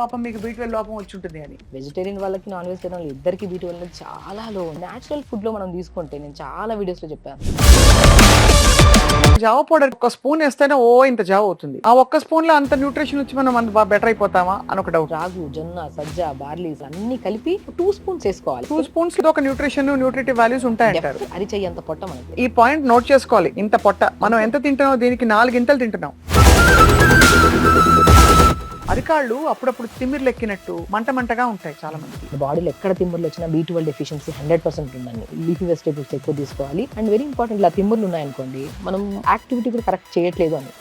పాపం మీకు బీట్ లోపం వచ్చి ఉంటుంది అని. వెజిటేరియన్ వాళ్ళకి నాన్ వెజిటేరియన్ వాళ్ళకి ఇద్దరికి బీటీ వాళ్ళకి చాలా లో న్యాచురల్ ఫుడ్లో మనం తీసుకుంటే నేను చాలా వీడియోస్లో చెప్పాను. జావ పౌడర్ ఒక స్పూన్ వేస్తేనే ఓ ఇంత జావ అవుతుంది. ఆ ఒక్క స్పూన్లో అంత న్యూట్రిషన్ వచ్చి మనం అంత బెటర్ అయిపోతామా అని ఒక డౌట్ రాగు జొన్న సజ్జ బార్లీస్ అన్ని కలిపి టూ స్పూన్స్ వేసుకోవాలి. టూ స్పూన్స్లో ఒక న్యూట్రిషన్ న్యూట్రిటివ్ వాల్యూస్ ఉంటాయంటారు. Depth అరిచెయ్యి అంత పొట్ట మనకి. ఈ పాయింట్ నోట్ చేసుకోవాలి. ఇంత పొట్ట. మనం ఎంత తింటున్నాం దీనికి నాలుగు ఇంతలు తింటున్నాం. అరికాళ్ళు అప్పుడప్పుడు తిమ్మిర్లు ఎక్కినట్టు మంట మంటగా ఉంటాయి చాలా మంది బాడీలో ఎక్కడ తిమ్మిర్లు వచ్చినా B twelve deficiency hundred percent ఉందండి లీఫీ వెజిటేబుల్స్ ఎక్కువ తీసుకోవాలి. అండ్ వెరీ ఇంపార్టెంట్ ఇలా తిమ్మిర్లు ఉన్నాయనుకోండి మనం యాక్టివిటీ కూడా కరెక్ట్ చేయట్లేదు అని.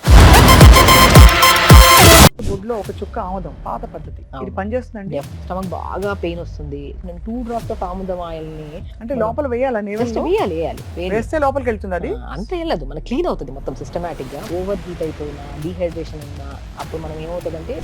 గుడ్లో ఒక చుక్క ఆముదం పాత పద్ధతి. ఇది. పనిచేస్తుందండి? స్టమక్ బాగా పెయిన్ వస్తుంది. నేను టూ డ్రాప్స్ ఆఫ్ ఆముదం ఆయిల్ని అంటే లోపల వేయాలని వేయాలి వేయాలి వేస్తే లోపలికి వెళ్తుంది అది? అంత వెళ్ళదు మన క్లీన్ అవుతుంది మొత్తం సిస్టమేటిక్గా. ఓవర్ హీట్ అయిపోయినా డీహైడ్రేషన్ ఉన్నా అప్పుడు మనం ఏమవుతుందంటే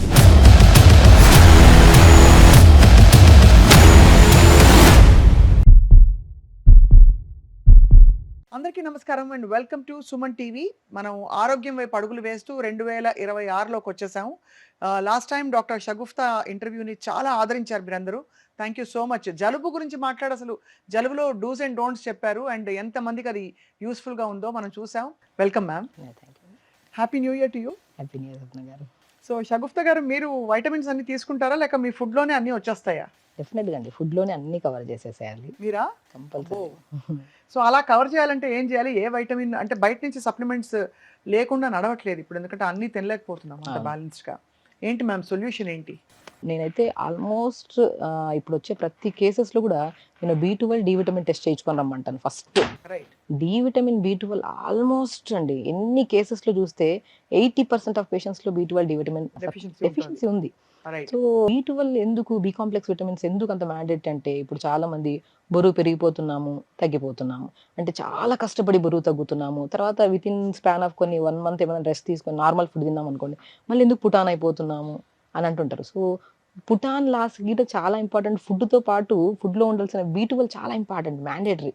అందరికీ నమస్కారం and welcome to Suman TV. మనం ఆరోగ్యం వైపు అడుగులు వేస్తూ రెండు వేల ఇరవై ఆరులోకి వచ్చేసాము. లాస్ట్ టైం డాక్టర్ షగుఫ్తా ఇంటర్వ్యూని చాలా ఆదరించారు మీరందరూ. థ్యాంక్ యూ సో మచ్ జలుబు గురించి మాట్లాడ అసలు జలుబులో డూస్ అండ్ డోంట్స్ చెప్పారు అండ్ ఎంతమందికి అది యూస్ఫుల్గా ఉందో మనం చూసాం. Welcome ma'am happy new year to you happy new year గారు సో షగుఫ్తా గారు మీరు వైటమిన్స్ అన్ని తీసుకుంటారా? లేక మీ ఫుడ్లోనే అన్ని వచ్చేస్తాయా? డెఫినెట్గా అండి. ఫుడ్లోనే అన్ని కవర్ చేసేసేయాలి. మీరా? కంపల్సరీ. సో అలా కవర్ చేయాలంటే ఏం చేయాలి? ఏ వైటమిన్? అంటే బయట నుంచి సప్లిమెంట్స్ లేకుండా నడవట్లేదు ఇప్పుడు. ఎందుకంటే అన్ని తినలేకపోతున్నాం అంత అవును. బ్యాలెన్స్డ్గా. ఏంటి మ్యామ్ సొల్యూషన్ ఏంటి? నేనైతే ఆల్మోస్ట్ ఇప్పుడు వచ్చే ప్రతి కేసెస్లో కూడా నేను B twelve D vitamin test చేయించుకొని రమ్మంటాను first. D vitamin B twelve almost అండి. ఎన్ని కేసెస్లో చూస్తే eighty percent of పేషెంట్స్లో B twelve D vitamin deficiency ఉంది. సో బీ ట్వెల్వ్ ఎందుకు బీ కాంప్లెక్స్ విటమిన్స్ ఎందుకు అంత మ్యాండేట్ అంటే ఇప్పుడు చాలా మంది బరువు పెరిగిపోతున్నాము తగ్గిపోతున్నాము. అంటే చాలా కష్టపడి బరువు తగ్గుతున్నాము. తర్వాత విత్ ఇన్ స్పాన్ ఆఫ్ కొన్ని వన్ మంత్ ఏమైనా రెస్ట్ తీసుకొని నార్మల్ ఫుడ్ తిన్నాం అనుకోండి మళ్ళీ ఎందుకు పుటాన్ అయిపోతున్నాము? అని అంటుంటారు. సో పుటాన్ లాస్ గీట చాలా ఇంపార్టెంట్. ఫుడ్తో పాటు ఫుడ్లో ఉండాల్సిన బీ ట్వెల్వ్ చాలా important mandatory.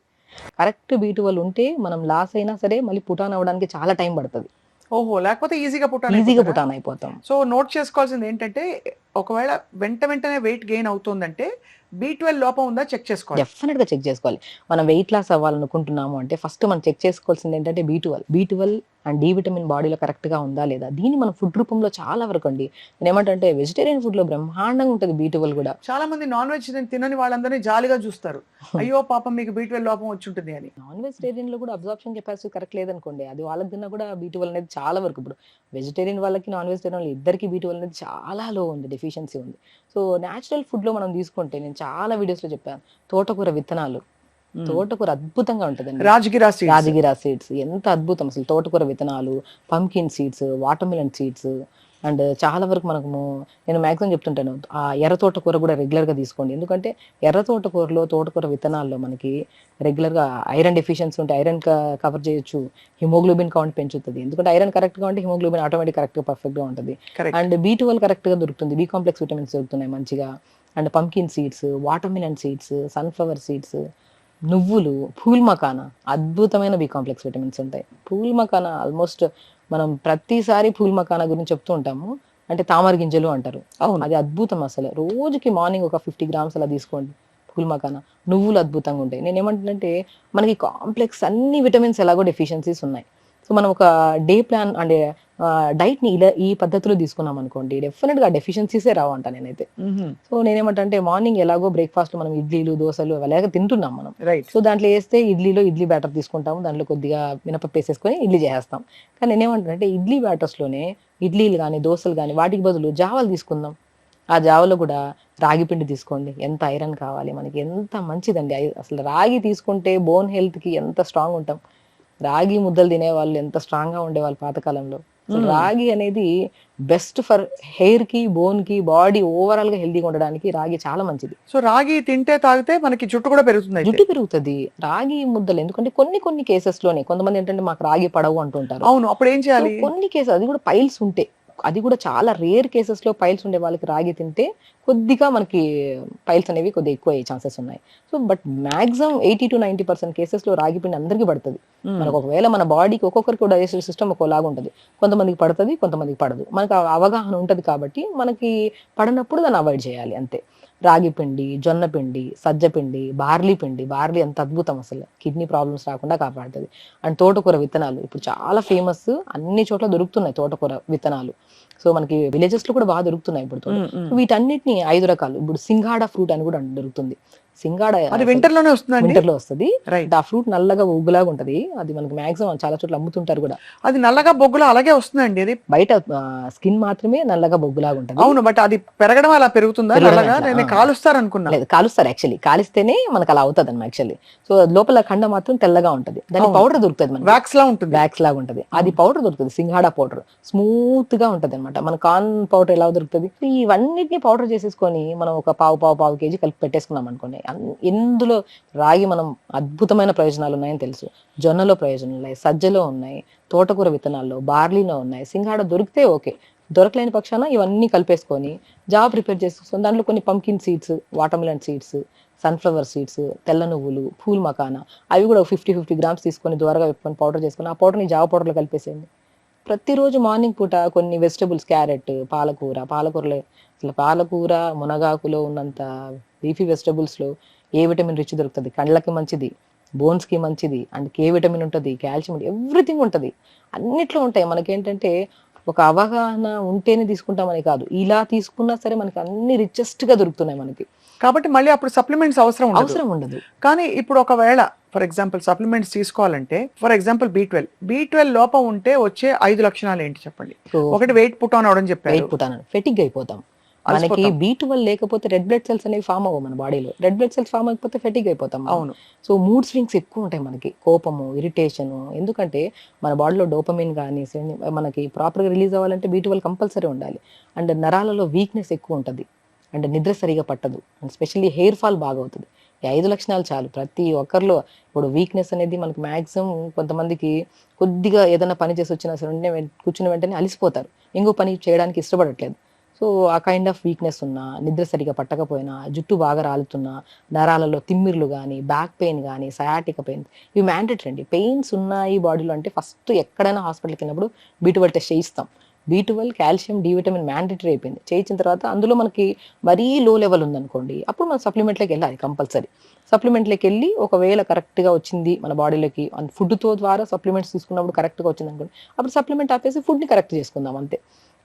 Correct B twelve ఉంటే మనం లాస్ అయినా సరే మళ్ళీ పుటాన్ అవ్వడానికి చాలా టైం పడుతుంది. ఓహో లేకపోతే ఈజీగా పుట్టాను ఈజీగా పుటాన్ అయిపోతాం. సో నోట్ చేసుకోవాల్సింది ఏంటంటే ఒకవేళ వెంట వెంటనే వెయిట్ గెయిన్ అవుతుందంటే బి ట్వెల్వ్ లోపం ఉందా చెక్ చేసుకోవాలి. డెఫినెట్గా చెక్ చేసుకోవాలి. మనం వెయిట్ లాస్ అవ్వాలనుకుంటున్నాము అంటే ఫస్ట్ మనం చెక్ చేసుకోవాల్సింది ఏంటంటే B twelve B twelve and D vitamin బాడీలో కరెక్ట్గా ఉందా లేదా? దీన్ని మనం ఫుడ్ రూపంలో చాలా వరకు అండి. నేను ఏమంటే వెజిటేరియన్ ఫుడ్లో బ్రహ్మాండంగా ఉంటుంది బీ ట్వెల్వ్ కూడా. చాలా మంది నాన్ వెజ్ తినని వాళ్ళందరినీ జాలిగా చూస్తారు. అయ్యో పాపం మీకు బి ట్వెల్వ్ లోపం వచ్చి ఉంటుంది అని. నాన్ వెజిటేరియన్లో కూడా అబ్జార్ప్షన్ కెపాసిటీ కరెక్ట్ లేదనుకోండి అది వాళ్ళకి తిన్నా కూడా బీ ట్వెల్వ్ అనేది చాలా వరకు. ఇప్పుడు వెజిటేరియన్ వాళ్ళకి నాన్ వెజిటేరియన్ వాళ్ళకి ఇద్దరికి బీ ట్వెల్వ్ అనేది చాలా లో ఉంది. డెఫిషియన్సీ ఉంది. సో న్యాచురల్ ఫుడ్లో మనం తీసుకుంటే నేను చాలా వీడియోస్లో చెప్పాను. తోటకూర విత్తనాలు. తోటకూర అద్భుతంగా ఉంటుందండి. రాజగిరా. రాజగిరా సీడ్స్ ఎంత అద్భుతం అసలు తోటకూర విత్తనాలు pumpkin seeds watermelon seeds and చాలా వరకు మనకు నేను మ్యాక్సిమం చెప్తుంటాను ఆ ఎర్ర తోటకూర కూడా రెగ్యులర్గా తీసుకోండి. ఎందుకంటే ఎర్ర తోటకూరలో తోటకూర విత్తనాల్లో మనకి రెగ్యులర్గా ఐరన్ డెఫిషియన్సీ ఉంటే ఐరన్ కవర్ చేయొచ్చు హిమోగ్లోబిన్ కౌంట్ పెంచుతుంది. ఎందుకంటే ఐరన్ కరెక్ట్గా ఉంటే హిమోగ్లోబిన్ ఆటోమేటిక్ కరెక్ట్గా పర్ఫెక్ట్గా ఉంటుంది. అండ్ బీ ట్వెల్వ్ కరెక్ట్గా దొరుకుతుంది. బీ కాంప్లెక్స్ విటమిన్స్ దొరుకుతున్నాయి మంచిగా. And pumpkin seeds watermelon seeds sunflower seeds నువ్వులు పూల్ మకానా అద్భుతమైన బి కాంప్లెక్స్ విటమిన్స్ ఉంటాయి. పూల్ మకానా ఆల్మోస్ట్ మనం ప్రతిసారి పూల్ మకానా గురించి చెప్తూ ఉంటాము. అంటే తామర గింజలు అంటారు. అవును. అది అద్భుతం అసలు. రోజుకి మార్నింగ్ ఒక ఫిఫ్టీ గ్రామ్స్ అలా తీసుకోండి పూల్ మకానా. నువ్వులు అద్భుతంగా ఉంటాయి. నేను ఏమంటున్నంటే మనకి కాంప్లెక్స్ అన్ని విటమిన్స్ ఎలాగో డెఫిషియన్సీస్ ఉన్నాయి. సో మనం ఒక డే ప్లాన్ అంటే డైట్ని ఇలా ఈ పద్ధతిలో తీసుకున్నాం అనుకోండి డెఫినెట్గా డెఫిషియన్సీసే రావు అంట నేనైతే. సో నేనేమంటే మార్నింగ్ ఎలాగో బ్రేక్ఫాస్ట్ మనం ఇడ్లీలు దోశలు అలాగే తింటున్నాం మనం. రైట్ సో దాంట్లో వేస్తే ఇడ్లీలో ఇడ్లీ బ్యాటర్ తీసుకుంటాము దాంట్లో కొద్దిగా మినపప్పు వేసేసుకొని ఇడ్లీ చేసేస్తాం. కానీ నేనేమంటానంటే ఇడ్లీ బ్యాటర్స్లోనే ఇడ్లీలు కానీ దోశలు కానీ వాటికి బదులు జావలు తీసుకుందాం. ఆ జావలో కూడా రాగి పిండి తీసుకోండి. ఎంత ఐరన్ కావాలి? మనకి ఎంత మంచిదండి. అసలు రాగి తీసుకుంటే బోన్ హెల్త్కి ఎంత స్ట్రాంగ్ ఉంటాం. రాగి ముద్దలు తినే వాళ్ళు ఎంత స్ట్రాంగ్గా ఉండేవాళ్ళు పాతకాలంలో. రాగి అనేది బెస్ట్ ఫర్ హెయిర్కి బోన్కి బాడీ ఓవరాల్గా హెల్దీగా ఉండడానికి రాగి చాలా మంచిది. సో రాగి తింటే తాగితే మనకి జుట్టు కూడా పెరుగుతుంది. జుట్టు పెరుగుతుంది. రాగి ముద్దలు ఎందుకంటే కొన్ని కొన్ని కేసెస్లోనే కొంతమంది ఏంటంటే మాకు రాగి పడవు అంటుంటారు అవును అప్పుడు ఏం చేయాలి? కొన్ని కేసెస్ అది కూడా పైల్స్ ఉంటే. అది కూడా చాలా రేర్ కేసెస్లో పైల్స్ ఉండే వాళ్ళకి రాగి తింటే కొద్దిగా మనకి పైల్స్ అనేవి కొద్దిగా ఎక్కువ అయ్యే ఛాన్సెస్ ఉన్నాయి. So but maximum eighty to ninety percent కేసెస్లో రాగి పిండి అందరికీ పడుతుంది. మనకు ఒకవేళ మన బాడీకి ఒక్కొక్కరికి డైజెస్టివ్ సిస్టమ్ ఒకలాగా ఉంటుంది. కొంతమందికి పడుతుంది కొంతమందికి పడదు. మనకు అవగాహన ఉంటుంది కాబట్టి మనకి పడినప్పుడు దాన్ని అవాయిడ్ చేయాలి అంతే. రాగి పిండి జొన్న పిండి సజ్జ పిండి బార్లీ పిండి. బార్లీ ఎంత అద్భుతం అసలు. కిడ్నీ ప్రాబ్లమ్స్ రాకుండా కాపాడుతుంది. అండ్ తోటకూర విత్తనాలు. ఇప్పుడు చాలా ఫేమస్ అన్ని చోట్ల దొరుకుతున్నాయి తోటకూర విత్తనాలు. సో మనకి విలేజెస్లో కూడా బాగా దొరుకుతున్నాయి ఇప్పుడు తోట. వీటన్నిటిని ఐదు రకాలు. ఇప్పుడు సింగాడ ఫ్రూట్ అని కూడా దొరుకుతుంది. సింగాడ అది వింటర్లోనే వస్తుందండి వింటర్లో వస్తుంది. రైట్ ఆ ఫ్రూట్ నల్లగా ఉగ్గులాగా ఉంటది. అది మనకి మాక్సిమం చాలా చోట్ల అమ్ముతుంటారు కూడా. అది నల్లగా బొగ్గులో అలాగే వస్తుందండి అది? బయట స్కిన్ మాత్రమే నల్లగా బొగ్గులాగా ఉంటది. అవును బట్ అది పెరగడం అలా పెరుగుతుందా? నల్లగా? నేను. కాలుస్తారు అనుకున్నా లేదు కాలుస్తారు యాక్చువల్లీ కాలిస్తేనే మనకు అలా అవుతుంది అనమాట యాక్చువల్లీ సో లోపల ఖండ మాత్రం తెల్లగా ఉంటది. దాని. పౌడర్ దొరుకుతుంది మనకి. వ్యాక్స్ లా ఉంటుంది. బ్యాక్స్ లాగా ఉంటది. అది పౌడర్ దొరుకుతుంది సింగాడా పౌడర్ స్మూత్గా ఉంటది అనమాట మన కార్న్ పౌడర్ ఎలా దొరుకుతుంది? ఇవన్నిటిని పౌడర్ చేసేసుకొని మనం ఒక పావు పావు పావు కేజీ కలిపి పెట్టేసుకున్నాం అనుకోండి. ఇందులో రాగి మనం అద్భుతమైన ప్రయోజనాలు ఉన్నాయని తెలుసు. జొన్నలో ప్రయోజనాలు ఉన్నాయి సజ్జలో ఉన్నాయి తోటకూర విత్తనాల్లో బార్లీలో ఉన్నాయి సింగాడ దొరికితే ఓకే. దొరకలేని పక్షాన ఇవన్నీ కలిపేసుకొని జాబ్ ప్రిపేర్ చేసుకొని దాంట్లో కొన్ని pumpkin seeds watermelon seeds sunflower seeds తెల్ల నువ్వులు పూల్ మకానా అవి కూడా ఫిఫ్టీ ఫిఫ్టీ గ్రామ్స్ తీసుకొని ద్వారగా పెట్టుకొని పౌడర్ చేసుకొని ఆ పౌడర్ని జావ పౌడర్లో కలిపేసేయండి. ప్రతిరోజు మార్నింగ్ పూట కొన్ని వెజిటబుల్స్ క్యారెట్ పాలకూర పాలకూరలో అసలు పాలకూర మునగాకులో ఉన్నంత లీఫీ వెజిటబుల్స్లో ఏ విటమిన్ రిచ్ దొరుకుతుంది? కళ్ళకి మంచిది బోన్స్కి మంచిది అండ్ కే విటమిన్ ఉంటుంది కాల్షియం ఎవ్రీథింగ్ ఉంటుంది. అన్నిట్లో ఉంటాయి. మనకేంటంటే ఒక అవగాహన ఉంటేనే తీసుకుంటామని కాదు. ఇలా తీసుకున్నా సరే మనకి అన్ని richest గా దొరుకుతున్నాయి మనకి. కాబట్టి మళ్ళీ అప్పుడు సప్లిమెంట్స్ అవసరం అవసరం ఉండదు. కానీ ఇప్పుడు ఒకవేళ ఫర్ ఎగ్జాంపుల్ సప్లిమెంట్స్ తీసుకోవాలంటే for example B twelve B twelve లోపం ఉంటే వచ్చే ఐదు లక్షణాలు ఏంటి చెప్పండి? ఒకటి వెయిట్ పుట్ ఆన్ అవడం చెప్పారు. వెయిట్ పుట్టాను ఫెటిక్ అయిపోతాం. మనకి. బీ ట్వెల్వ్ లేకపోతే రెడ్ బ్లడ్ సెల్స్ అనేవి ఫామ్ అవ్వవు మన బాడీలో రెడ్ బ్లడ్ సెల్స్ ఫామ్ అయిపోతే ఫెటిక్ అయిపోతాం. అవును. సో మూడ్ స్వింగ్స్ ఎక్కువ ఉంటాయి మనకి. కోపము ఇరిటేషన్ ఎందుకంటే మన బాడీలో డోపమిన్ కానీ మనకి ప్రాపర్గా రిలీజ్ అవ్వాలంటే బీ ట్వెల్వ్ కంపల్సరీ ఉండాలి. అండ్ నరాలలో వీక్నెస్ ఎక్కువ ఉంటుంది. అండ్ నిద్ర సరిగా పట్టదు. అండ్ స్పెషల్లీ హెయిర్ ఫాల్ బాగా అవుతుంది. ఈ ఐదు లక్షణాలు చాలు. ప్రతి ఒక్కరిలో ఇప్పుడు వీక్నెస్ అనేది మనకి మాక్సిమం కొంతమందికి కొద్దిగా ఏదైనా పని చేసి వచ్చినా సరే కూర్చున్న వెంటనే అలిసిపోతారు. ఇంకో పని చేయడానికి ఇష్టపడట్లేదు. సో ఆ కైండ్ ఆఫ్ వీక్నెస్ ఉన్నా నిద్ర సరిగా పట్టకపోయినా జుట్టు బాగా రాలుతున్నా నరాలలో తిమ్మిర్లు కానీ బ్యాక్ పెయిన్ కానీ సయాటిక పెయిన్ ఇవి మ్యాండేటరీ అండి. పెయిన్స్ ఉన్నాయి బాడీలో అంటే ఫస్ట్ ఎక్కడైనా హాస్పిటల్కి వెళ్ళినప్పుడు బీటువల్ టెస్ట్ చేయిస్తాం. B twelve calcium D vitamin mandatory అయిపోయింది. చేయించిన తర్వాత అందులో మనకి మరీ లో లెవెల్ ఉందనుకోండి అప్పుడు మనం సప్లిమెంట్లోకి వెళ్ళాలి కంపల్సరీ సప్లిమెంట్లోకి వెళ్ళి ఒకవేళ కరెక్ట్గా వచ్చింది మన బాడీలోకి ఫుడ్తో ద్వారా సప్లిమెంట్స్ తీసుకున్నప్పుడు కరెక్ట్గా వచ్చింది అనుకోండి అప్పుడు సప్లిమెంట్ ఆపేసి ఫుడ్ని కరెక్ట్ చేసుకుందాం అంతే.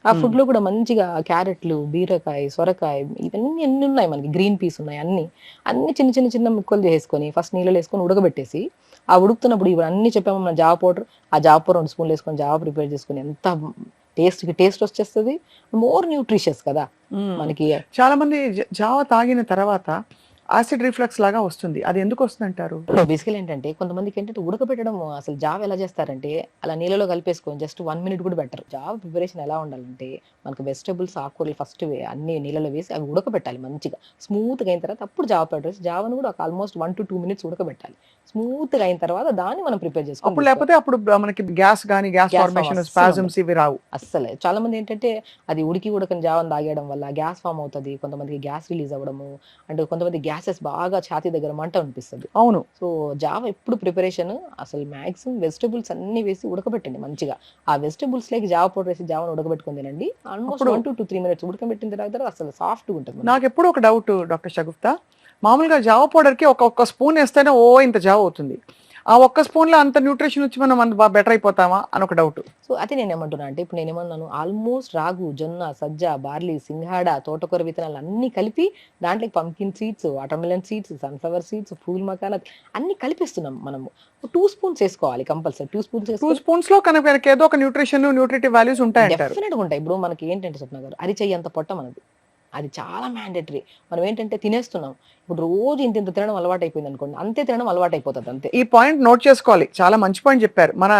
ఆ food లో కూడా మంచిగా క్యారెట్లు బీరకాయ సొరకాయ ఇవన్నీ అన్ని ఉన్నాయి మనకి. గ్రీన్ పీస్ ఉన్నాయి అన్ని. అన్ని చిన్న చిన్న చిన్న ముక్కలు చేసుకొని ఫస్ట్ నీళ్ళు వేసుకొని ఉడకబెట్టేసి ఆ ఉడుకుతున్నప్పుడు ఇవి అన్ని చెప్పాము మన జావ పౌడర్ ఆ జావ పౌడర్ రెండు స్పూన్లు వేసుకొని జావ ప్రిపేర్ చేసుకొని ఎంత టేస్ట్కి టేస్ట్ వచ్చేస్తుంది? మోర్ న్యూట్రిషియస్ కదా మనకి. చాలా మంది జావ తాగిన తర్వాత యాసిడ్ రిఫ్లక్స్ లాగా వస్తుంది. అది ఎందుకు వస్తుంది అంటారు బేసికల్ ఏంటంటే కొంతమందికి ఏంటంటే ఉడకబెట్టడం అసలు జావ ఎలా చేస్తారంటే అలా నీళ్ళలో కలిపేసుకొని జస్ట్ వన్ మినిట్ కూడా బెటర్ జావ ప్రిపరేషన్ ఎలా ఉండాలంటే మనకు వెజిటబుల్స్ ఆకుకూరలు ఫస్ట్ అన్ని నీళ్ళలో వేసి అవి ఉడకబెట్టాలి మంచిగా. స్మూత్గా అయిన తర్వాత అప్పుడు జావ పౌడర్ వేసి జావను కూడా ఒక almost one to two minutes ఉడకబెట్టాలి. స్మూత్గా అయిన తర్వాత దాన్ని మనం ప్రిపేర్ అప్పుడు చేసుకోవాలి లేకపోతే అప్పుడు మనకి గ్యాస్ గానీ గ్యాస్ ఫార్మేషన్ స్పాజమ్స్ ఇవి రావు. అస్సలే. చాలా మంది ఏంటంటే అది ఉడికి ఉడకని జావం తాగేయడం వల్ల గ్యాస్ ఫామ్ అవుతుంది కొంతమందికి గ్యాస్ రిలీజ్ అవ్వడము అండ్ కొంతమంది గ్యాసెస్ బాగా ఛాతీ దగ్గర మంట అనిపిస్తుంది. అవును. సో జావ ఎప్పుడు ప్రిపరేషన్ అసలు మాక్సిమం వెజిటబుల్స్ అన్ని వేసి ఉడకబెట్టండి మంచిగా. ఆ వెజిటబుల్స్ లేక జావ పౌడర్ వేసి జావను ఉడకబెట్టుకొని తినండి. Almost one to two three minutes ఉడకబెట్టిన తర్వాత అసలు సాఫ్ట్ ఉంటుంది నాకు ఎప్పుడు ఒక డౌట్ డాక్టర్ షగుప్తా మామూలుగా జావ పౌడర్కి ఒక ఒక్క స్పూన్ వేస్తేనే ఓ ఇంత జావ అవుతుంది. ఆ ఒక్క స్పూన్లో అంత న్యూట్రిషన్ వచ్చి మనం బెటర్ అయిపోతామా అని ఒక డౌట్. సో అదే నేను ఏమంటున్నా అంటే ఇప్పుడు నేను ఏమన్నాను ఆల్మోస్ట్ రాగు జొన్న సజ్జ బార్లీ సింగాడ తోటకూర విత్తనాలు అన్ని కలిపి దాంట్లో pumpkin seeds watermelon seeds sunflower seeds phool makhana అన్ని కలిపిస్తున్నాం మనము. టూ స్పూన్స్ వేసుకోవాలి కంపల్సరీ. టూ స్పూన్స్ టూ స్పూన్స్లో కనుక ఏదో ఒక న్యూట్రిషన్ న్యూట్రిటివ్ వాల్యూస్ ఉంటాయంటారు. డెఫినెట్ ఉంటాయి. ఇప్పుడు మనకి ఏంటంటే స్వప్న గారు అది చెయ్యి అంత పొట్ట మనది. అది చాలా మ్యాండేటరీ మనం ఏంటంటే తినేస్తున్నాం. ఇప్పుడు రోజు ఇంత ఇంత తినడం అలవాటు అయిపోయింది అనుకోండి అంతే తినడం అలవాటు అయిపోతుంది అంతే. ఈ పాయింట్ నోట్ చేసుకోవాలి. చాలా మంచి పాయింట్ చెప్పారు. మన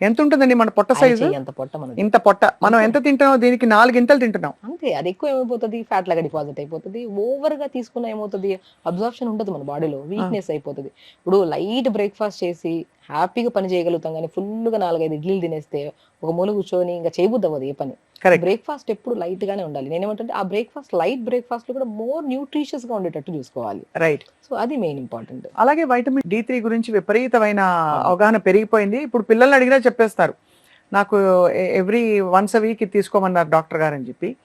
ఎంత ఉంటుందండి మన పొట్ట సైజు అంత పొట్ట మనది. ఇంత పొట్ట. మనం ఎంత తింటున్నాం దీనికి నాలుగు ఇంతలు తింటున్నాం. అంతే. అది ఎక్కువ ఏమైపోతుంది? ఫ్యాట్ లాగా డిపాజిట్ అయిపోతుంది. ఓవర్గా తీసుకున్న ఏమవుతుంది? అబ్జార్ప్షన్ ఉండదు మన బాడీలో వీక్నెస్ అయిపోతుంది. ఇప్పుడు లైట్ బ్రేక్ఫాస్ట్ చేసి హ్యాపీగా పని చేయగలుగుతాం కానీ ఫుల్గా నాలుగైదు ఇడ్లీలు తినేస్తే ఒక మూల కూర్చొని ఇంకా చేయబుద్ది అవ్వదు ఏ పని. బ్రేక్ఫాస్ట్ ఎప్పుడు లైట్ గానే ఉండాలి. నేనేమంటే ఆ బ్రేక్ఫాస్ట్ లైట్ బ్రేక్ఫాస్ట్లో కూడా మోర్ న్యూట్రిషియస్గా ఉండేటట్టు చూసుకోవాలి. రైట్ సో అది మెయిన్ ఇంపార్టెంట్ అలాగే వైటమిన్ డి త్రీ గురించి విపరీతమైన అవగాహన పెరిగిపోయింది. ఇప్పుడు పిల్లల్ని అడిగినా చెప్పేస్తారు. నాకు ఎవ్రీ వన్స్ అ వీక్ తీసుకోమన్నారు డాక్టర్ గారు అని చెప్పి.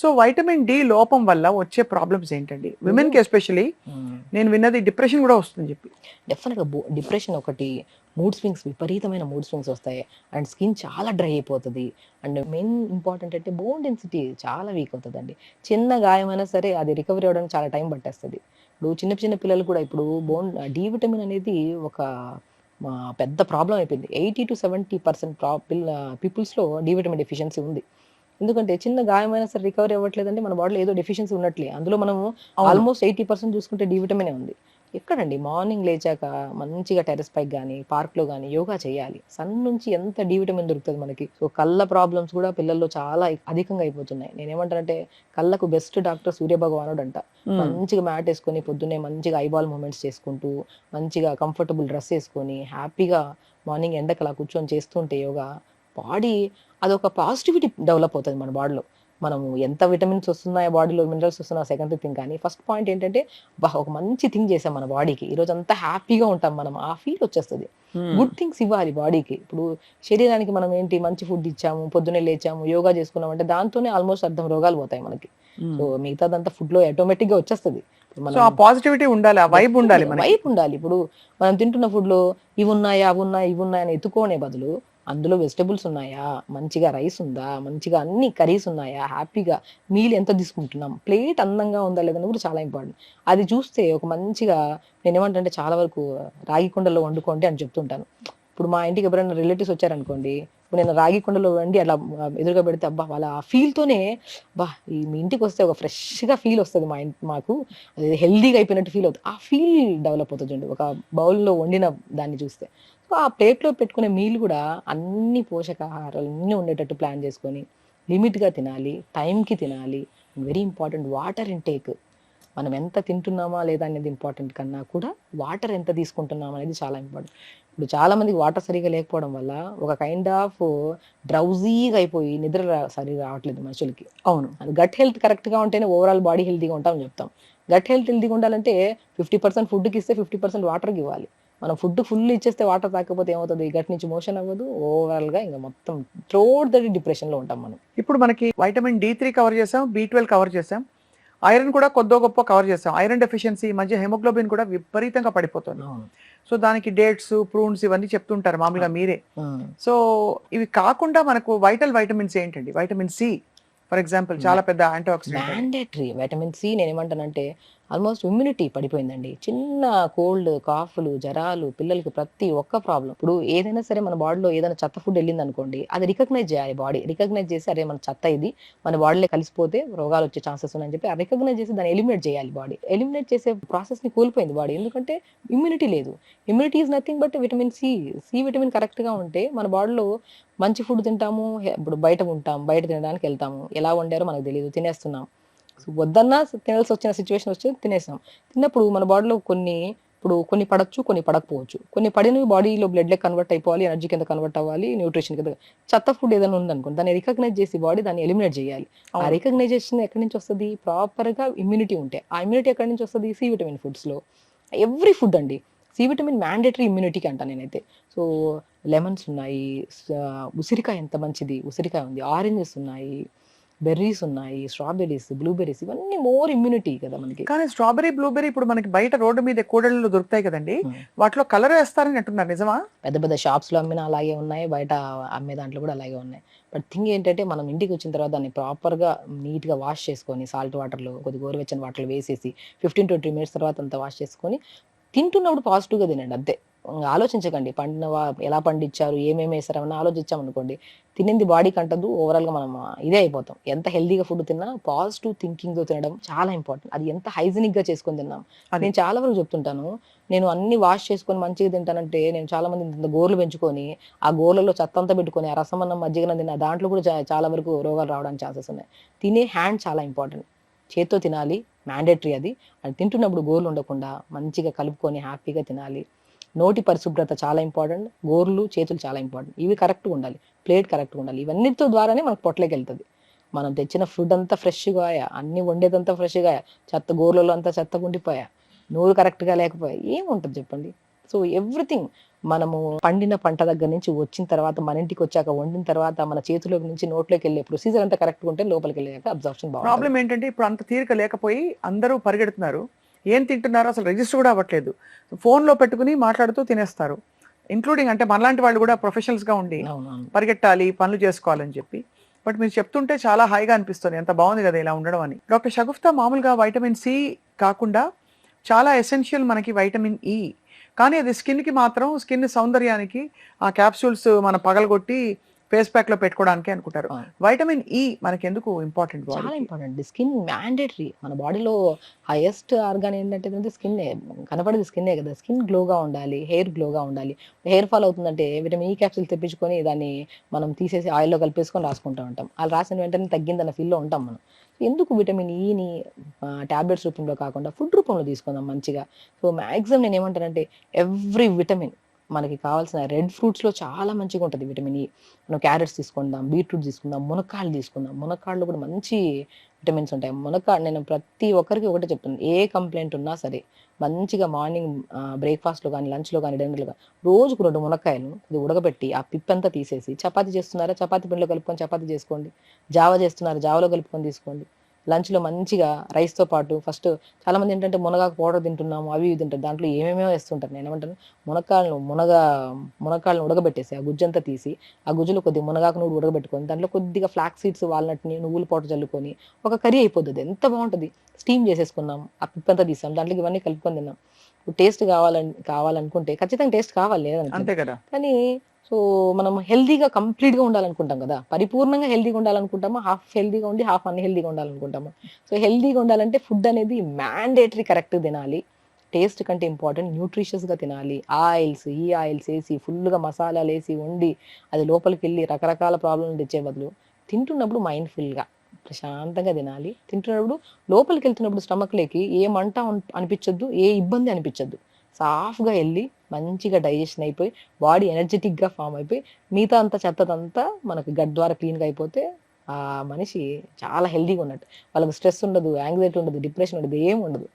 సో వైటమిన్ డి లోపం వల్ల వచ్చే ప్రాబ్లమ్స్ ఏంటండి? విమెన్కి ఎస్పెషలీ నేను విన్నది డిప్రెషన్ కూడా వస్తుంది చెప్పి. డెఫినెట్గా డిప్రెషన్ ఒకటి మూడ్ స్వింగ్స్ విపరీతమైన మూడ్ స్వింగ్స్ వస్తాయి. అండ్ స్కిన్ చాలా డ్రై అయిపోతుంది. అండ్ మెయిన్ ఇంపార్టెంట్ అంటే బోన్ డెన్సిటీ చాలా వీక్ అవుతుంది అండి చిన్న గాయమైనా సరే అది రికవరీ అవ్వడానికి చాలా టైం పట్టేస్తుంది. ఇప్పుడు చిన్న చిన్న పిల్లలు కూడా ఇప్పుడు బోన్ డి విటమిన్ అనేది ఒక పెద్ద ప్రాబ్లం అయిపోయింది. ఎయిటీ టు సెవెంటీ పర్సెంట్ పీపుల్స్లో డి విటమిన్ డెఫిషియన్సీ ఉంది. ఎందుకంటే చిన్న గాయమైనా సరే రికవరీ అవ్వట్లేదంటే మన బాడీలో ఏదో డెఫిషియన్సీ ఉన్నట్లే. అందులో మనము. ఆల్మోస్ట్ ఎయిటీ పర్సెంట్ చూసుకుంటే డి విటమిన్ ఉంది. ఎక్కడండి? మార్నింగ్ లేచాక మంచిగా టెరెస్ పైకి కానీ పార్క్లో కానీ యోగా చేయాలి. సన్ నుంచి ఎంత డి విటమిన్ దొరుకుతుంది మనకి? సో కళ్ళ ప్రాబ్లమ్స్ కూడా పిల్లల్లో చాలా అధికంగా అయిపోతున్నాయి. నేనేమంటానంటే కళ్ళకు బెస్ట్ డాక్టర్ సూర్య భగవానుడు అంట మంచిగా మ్యాట్ వేసుకొని పొద్దున్నే మంచిగా ఐబాల్ మూమెంట్స్ చేసుకుంటూ మంచిగా కంఫర్టబుల్ డ్రెస్ వేసుకొని హ్యాపీగా మార్నింగ్ ఎండకు అలా కూర్చొని చేస్తుంటే యోగా బాడీ అదొక పాజిటివిటీ డెవలప్ అవుతుంది మన బాడీలో. మనము ఎంత విటమిన్స్ వస్తున్నాయో బాడీలో మినరల్స్ వస్తున్నాయో సెకండ్ థింగ్ కానీ ఫస్ట్ పాయింట్ ఏంటంటే ఒక మంచి థింగ్ చేసాం మన బాడీకి. ఈరోజు అంతా హ్యాపీగా ఉంటాం మనం. ఆ ఫీల్ వచ్చేస్తుంది. గుడ్ థింగ్స్ ఇవ్వాలి బాడీకి. ఇప్పుడు శరీరానికి మనం ఏంటి మంచి ఫుడ్ ఇచ్చాము పొద్దున్నే లేచాము యోగా చేసుకున్నాం అంటే దాంతోనే ఆల్మోస్ట్ అర్థం రోగాలు పోతాయి మనకి. సో మిగతాదంతా ఫుడ్లో ఆటోమేటిక్గా వచ్చేస్తుంది పాజిటివిటీ ఉండాలి ఆ వైబ్ ఉండాలి వైపు ఉండాలి. ఇప్పుడు మనం తింటున్న ఫుడ్లో ఇవి ఉన్నాయా అవి ఉన్నాయా ఇవి ఉన్నాయా అని ఎత్తుకోనే బదులు అందులో వెజిటబుల్స్ ఉన్నాయా? మంచిగా రైస్ ఉందా? మంచిగా అన్ని కర్రీస్ ఉన్నాయా? హ్యాపీగా మీల్ ఎంత తీసుకుంటున్నాం? ప్లేట్ అందంగా ఉందా లేదని కూడా చాలా ఇంపార్టెంట్. అది చూస్తే ఒక మంచిగా నేను ఏమంటే చాలా వరకు రాగి కుండలో వండుకోండి అని చెప్తుంటాను. ఇప్పుడు మా ఇంటికి ఎవరైనా రిలేటివ్స్ వచ్చారనుకోండి ఇప్పుడు నేను రాగి కుండలో వండి అలా ఎదురుగా పెడితే అబ్బా వాళ్ళ ఆ ఫీల్తోనే బా ఈ మీ ఇంటికి వస్తే ఒక ఫ్రెష్గా ఫీల్ వస్తుంది మా ఇంటి మాకు. అది హెల్దీగా అయిపోయినట్టు ఫీల్ అవుతుంది. ఆ ఫీల్ డెవలప్ అవుతుంది అండి ఒక బౌల్లో వండిన దాన్ని చూస్తే. సో ఆ ప్లేట్లో పెట్టుకునే మీల్ కూడా అన్ని పోషకాహారాలు అన్నీ ఉండేటట్టు ప్లాన్ చేసుకొని లిమిట్గా తినాలి టైంకి తినాలి. Very important water intake. మనం ఎంత తింటున్నామా లేదా అనేది ఇంపార్టెంట్ కన్నా కూడా వాటర్ ఎంత తీసుకుంటున్నాం అనేది చాలా ఇంపార్టెంట్. ఇప్పుడు చాలా మందికి వాటర్ సరిగా లేకపోవడం వల్ల ఒక కైండ్ ఆఫ్ డ్రౌజీగా అయిపోయి నిద్ర రా- సరిగా రావట్లేదు మనుషులకి. అవును. అది గట్ హెల్త్ కరెక్ట్గా ఉంటేనే ఓవరాల్ బాడీ హెల్తీగా ఉంటామని చెప్తాం. గట్ హెల్త్ హెల్తీగా ఉండాలంటే ఫిఫ్టీ పర్సెంట్ ఫుడ్కి ఇస్తే ఫిఫ్టీ పర్సెంట్ వాటర్కి ఇవ్వాలి. మనం ఫుడ్ ఫుల్ ఇచ్చేస్తే వాటర్ తాకపోతే ఏమవుతుంది? గట్ నుంచి మోషన్ అవ్వదు. ఓవరాల్గా ఇంకా మొత్తం త్రోడ్ ద డిప్రెషన్లో ఉంటాం మనం. ఇప్పుడు మనకి వైటమిన్ డి త్రీ కవర్ చేసాం బి ట్వెల్వ్ కవర్ చేసాం. ఐరన్ కూడా కొద్దో గొప్ప కవర్ చేసాం. ఐరన్ డెఫిషియన్సీ మధ్య హెమోగ్లోబిన్ కూడా విపరీతంగా పడిపోతుంది. సో దానికి డేట్స్ ప్రూన్స్ ఇవన్నీ చెప్తుంటారు మామూలుగా మీరే. సో ఇవి కాకుండా మనకు వైటల్ వైటమిన్స్ ఏంటండి? వైటమిన్ సి ఫర్ ఎగ్జాంపుల్ చాలా పెద్ద antioxidant mandatory vitamin C నేను ఏమంటానంటే ఆల్మోస్ట్ ఇమ్యూనిటీ పడిపోయిందండి. చిన్న కోల్డ్ కాఫ్లు జ్వరాలు పిల్లలకి ప్రతి ఒక్క ప్రాబ్లం ఇప్పుడు ఏదైనా సరే మన బాడీలో ఏదైనా చెత్త ఫుడ్ వెళ్ళింది అనుకోండి అది రికగ్నైజ్ చేయాలి బాడీ రికగ్నైజ్ చేసి అరే మన చెత్త ఇది మన బాడీలో కలిసిపోతే రోగాలు వచ్చే ఛాన్సెస్ ఉన్నాయని చెప్పి అది రికగ్నైజ్ చేసి దాన్ని ఎలిమినేట్ చేయాలి బాడీ ఎలిమినేట్ చేసే ప్రాసెస్ని కోల్పోయింది బాడీ ఎందుకంటే ఇమ్యూనిటీ లేదు. Immunity is nothing but vitamin C C vitamin కరెక్ట్గా ఉంటే మన బాడీలో మంచి ఫుడ్ తింటాము ఇప్పుడు బయట ఉంటాం బయట తినడానికి వెళ్తాము. ఎలా వండారో మనకు తెలియదు తినేస్తున్నాం. వద్దన్నా తినాల్సి వచ్చిన సిచ్యువేషన్ వచ్చి తినేసాం తిన్నప్పుడు మన బాడీలో కొన్ని ఇప్పుడు కొన్ని పడచ్చు కొన్ని పడకపోవచ్చు. కొన్ని పడినవి బాడీలో బ్లడ్ లెక్ కన్వర్ట్ అయిపోవాలి ఎనర్జీ కింద కన్వర్ట్ అవ్వాలి న్యూట్రిషన్ కింద. చెత్త ఫుడ్ ఏదైనా ఉందనుకోండి దాన్ని రికగ్నైజ్ చేసి బాడీ దాన్ని ఎలిమినేట్ చేయాలి. ఆ. రికగ్నైజేషన్ ఎక్కడి నుంచి వస్తుంది? ప్రాపర్గా ఇమ్యూనిటీ ఉంటే. ఆ ఇమ్యూనిటీ ఎక్కడి నుంచి వస్తుంది? సి విటమిన్ ఫుడ్స్లో. ఎవ్రీ ఫుడ్ అండి. సి విటమిన్ మ్యాండేటరీ ఇమ్యూనిటీకి అంట నేనైతే. సో లెమన్స్ ఉన్నాయి ఉసిరికాయ ఎంత మంచిది? ఉసిరికాయ ఉంది ఆరెంజెస్ ఉన్నాయి. బెర్రీస్ ఉన్నాయి స్ట్రాబెర్రీస్ బ్లూబెర్రీస్ ఇవన్నీ మోర్ ఇమ్యూనిటీ కదా మనకి. కానీ స్ట్రాబెరీ బ్లూబెరీ ఇప్పుడు మనకి బయట రోడ్డు మీద కూడళ్ళు దొరుకుతాయి కదండి. వాటిలో కలర్ వేస్తారని అంటున్నారు నిజమా? పెద్ద పెద్ద షాప్స్లో అమ్మిన అలాగే ఉన్నాయి బయట అమ్మే దాంట్లో కూడా అలాగే ఉన్నాయి. బట్ థింగ్ ఏంటంటే మనం ఇంటికి వచ్చిన తర్వాత దాన్ని ప్రాపర్గా నీట్గా వాష్ చేసుకొని సాల్ట్ వాటర్లో కొద్ది గోరువెచ్చని వాటర్ వేసేసి ఫిఫ్టీన్ ట్వంటీ మినిట్స్ తర్వాత అంతా వాష్ చేసుకొని తింటున్నప్పుడు పాజిటివ్గా తినండి అంతే. ఆలోచించకండి. పండిన ఎలా పండించారు ఏమేమి వేసారని ఆలోచించాం అనుకోండి తినింది బాడీకి అంటదు ఓవరాల్గా మనం ఇదే అయిపోతాం. ఎంత హెల్దీగా ఫుడ్ తిన్నా పాజిటివ్ థింకింగ్తో తినడం చాలా ఇంపార్టెంట్ అది ఎంత హైజీనిక్గా చేసుకొని తిన్నాం. అది. నేను చాలా వరకు చెప్తుంటాను నేను అన్ని వాష్ చేసుకొని మంచిగా తింటానంటే నేను చాలా మంది గోర్లు పెంచుకొని ఆ గోర్లలో చెత్త అంతా పెట్టుకొని ఆ రసం అన్నం మజ్జిగన తిన్న దాంట్లో కూడా చాలా వరకు రోగాలు రావడానికి ఛాన్సెస్ ఉన్నాయి. తినే హ్యాండ్ చాలా ఇంపార్టెంట్ చేత్తో తినాలి మ్యాండేటరీ అది. అది తింటున్నప్పుడు గోర్లు ఉండకుండా మంచిగా కలుపుకొని హ్యాపీగా తినాలి. నోటి పరిశుభ్రత చాలా ఇంపార్టెంట్ గోర్లు చేతులు చాలా ఇంపార్టెంట్. ఇవి కరెక్ట్గా ఉండాలి ప్లేట్ కరెక్ట్గా ఉండాలి. ఇవన్నిటితో ద్వారానే మనకు పొట్టలోకి వెళ్తుంది. మనం తెచ్చిన ఫుడ్ అంతా ఫ్రెష్గా అన్ని వండేదంతా ఫ్రెష్గా చెత్త గోర్లలో అంతా చెత్త ఉండిపోయా నూరు కరెక్ట్గా లేకపోయా ఏముంటుంది చెప్పండి? సో ఎవ్రీథింగ్ మనము పండిన పంట దగ్గర నుంచి వచ్చిన తర్వాత మన ఇంటికి వచ్చాక వండిన తర్వాత మన చేతిలోకి నుంచి నోట్లోకి వెళ్ళే ప్రొసీజర్ అంతా కరెక్ట్గా ఉంటే లోపలికి వెళ్ళాక అబ్జర్ప్షన్ ప్రాబ్లం ఏంటంటే ఇప్పుడు అంత తీరిక లేకపోయి అందరూ పరిగెడుతున్నారు. ఏం తింటున్నారో అసలు రిజిస్టర్ కూడా అవ్వట్లేదు. ఫోన్లో పెట్టుకుని మాట్లాడుతూ తినేస్తారు. ఇంక్లూడింగ్ అంటే మనలాంటి వాళ్ళు కూడా ప్రొఫెషనల్స్గా ఉండి పరిగెట్టాలి పనులు చేసుకోవాలని చెప్పి. బట్ మీరు చెప్తుంటే చాలా హాయిగా అనిపిస్తుంది. ఎంత బాగుంది కదా ఇలా ఉండడం అని. డాక్టర్ షగుఫ్తా మామూలుగా వైటమిన్ సి కాకుండా చాలా ఎసెన్షియల్ మనకి వైటమిన్ ఈ కానీ అది స్కిన్కి మాత్రం స్కిన్ సౌందర్యానికి ఆ క్యాప్సూల్స్ మన పగలగొట్టి ఫేస్ ప్యాక్లో పెట్టుకోవడానికి అనుకుంటారు. వైటమిన్ ఈ మనకి ఎందుకు ఇంపార్టెంట్ చాలా ఇంపార్టెంట్. Skin mandatory. మన బాడీలో హైయెస్ట్ ఆర్గాన్ ఏంటంటే స్కిన్ కనపడేది స్కిన్నే కదా. స్కిన్ గ్లోగా ఉండాలి హెయిర్ గ్లోగా ఉండాలి. హెయిర్ ఫాల్ అవుతుందంటే విటమిన్ ఈ క్యాప్సిల్ తెప్పించుకొని దాన్ని మనం తీసేసి ఆయిల్లో కలిపేసుకొని రాసుకుంటూ ఉంటాం. అలా రాసిన వెంటనే తగ్గిందన్న ఫీల్లో ఉంటాం మనం. ఎందుకు విటమిన్ ఈని టాబ్లెట్స్ రూపంలో కాకుండా ఫుడ్ రూపంలో తీసుకుందాం మంచిగా? సో మ్యాక్సిమం నేను ఏమంటానంటే ఎవ్రీ విటమిన్ మనకి కావాల్సిన రెడ్ ఫ్రూట్స్లో చాలా మంచిగా ఉంటుంది విటమిన్ ఈ మనం క్యారెట్స్ తీసుకుందాం బీట్రూట్ తీసుకుందాం మునక్కాళ్ళు తీసుకుందాం. మునక్కాళ్ళు కూడా మంచి విటమిన్స్ ఉంటాయి. మునక్కాడ నేను ప్రతి ఒక్కరికి ఒకటే చెప్తాను ఏ కంప్లైంట్ ఉన్నా సరే మంచిగా మార్నింగ్ బ్రేక్ఫాస్ట్లో కానీ లంచ్లో కానీ డిన్నర్లో కానీ రోజుకు రెండు మునక్కాయలు ఇది ఉడకబెట్టి ఆ పిప్పంతా తీసేసి చపాతి చేస్తున్నారా? చపాతి పిండిలో కలుపుకొని చపాతి చేసుకోండి. జావ చేస్తున్నారా? జావలో కలుపుకొని తీసుకోండి. లంచ్లో మంచిగా రైస్తో పాటు ఫస్ట్ చాలా మంది ఏంటంటే మునగాకు పౌడర్ తింటున్నాము అవి ఇవి తింటారు. దాంట్లో ఏమేమో వేస్తుంటారు. నేను ఏమంటాను మునక్కాయలను మునగ మునక్కాయలను ఉడకబెట్టేసి ఆ గుజ్జంతా తీసి ఆ గుజ్జులో కొద్దిగా మునగాకు నువ్వు ఉడకబెట్టుకొని దాంట్లో కొద్దిగా ఫ్లాక్ సీడ్స్ వాల్నట్ని నువ్వుల పౌడర్ చల్లుకొని ఒక కర్రీ అయిపోతుంది ఎంత బాగుంటుంది? స్టీమ్ చేసేసుకున్నాం ఆ పిప్పంతా తీసాం దాంట్లోకి ఇవన్నీ కలుపుకొని తిన్నాం. టేస్ట్ కావాలని కావాలనుకుంటే ఖచ్చితంగా టేస్ట్ కావాలి కదా. కానీ సో మనం హెల్దీగా కంప్లీట్గా ఉండాలనుకుంటాం కదా. పరిపూర్ణంగా హెల్దీగా ఉండాలనుకుంటాము? హాఫ్ హెల్దీగా ఉండి హాఫ్ అన్హెల్దీగా ఉండాలనుకుంటాము? సో హెల్దీగా ఉండాలంటే ఫుడ్ అనేది మ్యాండేటరీ కరెక్ట్ తినాలి. టేస్ట్ కంటే ఇంపార్టెంట్ న్యూట్రిషియస్గా తినాలి. ఆయిల్స్ ఈ ఆయిల్స్ వేసి ఫుల్గా మసాలాలు వేసి వండి అది లోపలికి వెళ్ళి రకరకాల ప్రాబ్లంలు తెచ్చే బదులు తింటున్నప్పుడు మైండ్ఫుల్గా ప్రశాంతంగా తినాలి. తింటున్నప్పుడు లోపలికి వెళ్తున్నప్పుడు స్టమక్లోకి ఏ మంట అనిపించొద్దు ఏ ఇబ్బంది అనిపించొద్దు. సాఫ్గా వెళ్ళి మంచిగా డైజెషన్ అయిపోయి బాడీ ఎనర్జెటిక్గా ఫామ్ అయిపోయి మిగతా అంతా చెత్తదంతా మనకి గట్ ద్వారా క్లీన్గా అయిపోతే ఆ మనిషి చాలా హెల్దీగా ఉన్నట్టు. వాళ్ళకి స్ట్రెస్ ఉండదు యాంగ్జైటీ ఉండదు డిప్రెషన్ ఉండదు ఏం ఉండదు.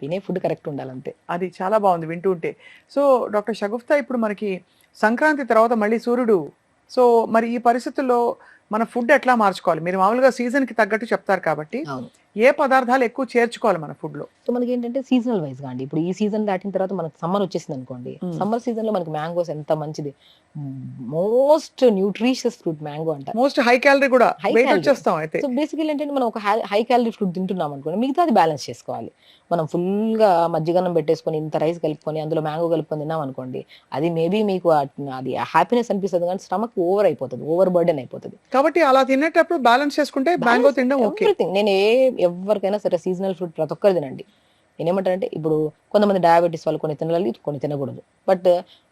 తినే ఫుడ్ కరెక్ట్ ఉండాలంతే. అది చాలా బాగుంది వింటూ ఉంటే. సో డాక్టర్ షగుఫ్తా ఇప్పుడు మనకి సంక్రాంతి తర్వాత మళ్ళీ సూర్యుడు. సో మరి ఈ పరిస్థితుల్లో మన ఫుడ్ ఎట్లా మార్చుకోవాలి? మీరు మామూలుగా season కి తగ్గట్టు చెప్తారు కాబట్టి. ఏ పదార్థాలు ఎక్కువ చేర్చుకోవాలి మన food లో? సో మనకి ఏంటంటే సీజనల్ వైజ్గా అండి ఇప్పుడు ఈ సీజన్ దాటిన తర్వాత మనకి సమ్మర్ వచ్చేసింది అనుకోండి. Hmm. సమ్మర్ సీజన్లో మనకి మ్యాంగోస్ ఎంత మంచిది? మోస్ట్ న్యూట్రిషియస్ ఫ్రూట్ మ్యాంగో అంట. మోస్ట్ హై క్యాలరీ కూడా వెయిట్ calorie. వచ్చేస్తాం అయితే. సో బేసికల్ ఏంటంటే మనం ఒక హై క్యాలరీ ఫుడ్ తింటున్నాం అనుకోండి మిగతా అది బ్యాలెన్స్ చేసుకోవాలి. మనం full గా మజ్జిగన్నం పెట్టేసుకొని ఇంత రైస్ కలుపుకొని అందులో మ్యాంగో కలుపుకొని తిన్నాం అనుకోండి అది మేబీ మీకు అది హ్యాపీనెస్ అనిపిస్తుంది కానీ స్టమక్ ఓవర్ అయిపోతుంది ఓవర్ బర్డెన్ అయిపోతుంది. కాబట్టి అలా తినేటప్పుడు బ్యాలెన్స్ చేసుకుంటే మ్యాంగో తినడం ఓకే నేను ఏ ఎవరికైనా సరే సీజనల్ ఫ్రూట్ ప్రతి ఒక్కరు తినండి. నేనేమంటానంటే ఇప్పుడు కొంతమంది డయాబెటీస్ వాళ్ళు కొన్ని తినాలి కొన్ని తినకూడదు. బట్